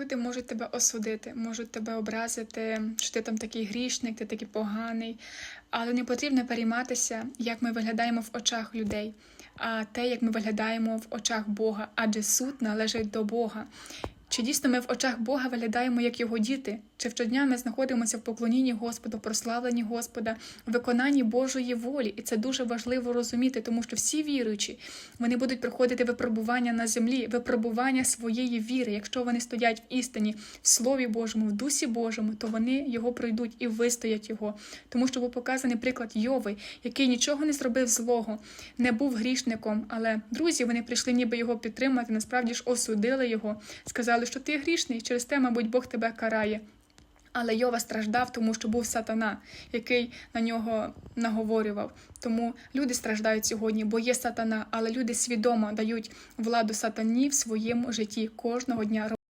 Люди можуть тебе осудити, можуть тебе образити, що ти там такий грішник, ти такий поганий. Але не потрібно перейматися, як ми виглядаємо в очах людей, а те, як ми виглядаємо в очах Бога, адже суд належить до Бога. Чи дійсно ми в очах Бога виглядаємо як його діти? Чи щодня ми знаходимося в поклонінні Господу, прославленні Господа, виконанні Божої волі? І це дуже важливо розуміти, тому що всі віруючі вони будуть проходити випробування на землі, випробування своєї віри. Якщо вони стоять в істині, в Слові Божому, в Дусі Божому, то вони його пройдуть і вистоять його. Тому що був показаний приклад Йови, який нічого не зробив злого, не був грішником. Але друзі, вони прийшли ніби його підтримати, насправді ж осудили його, сказали, що ти грішний, через те, мабуть, Бог тебе карає. Але Йова страждав, тому що був сатана, який на нього наговорював. Тому люди страждають сьогодні, бо є сатана, але люди свідомо дають владу сатані в своєму житті кожного дня.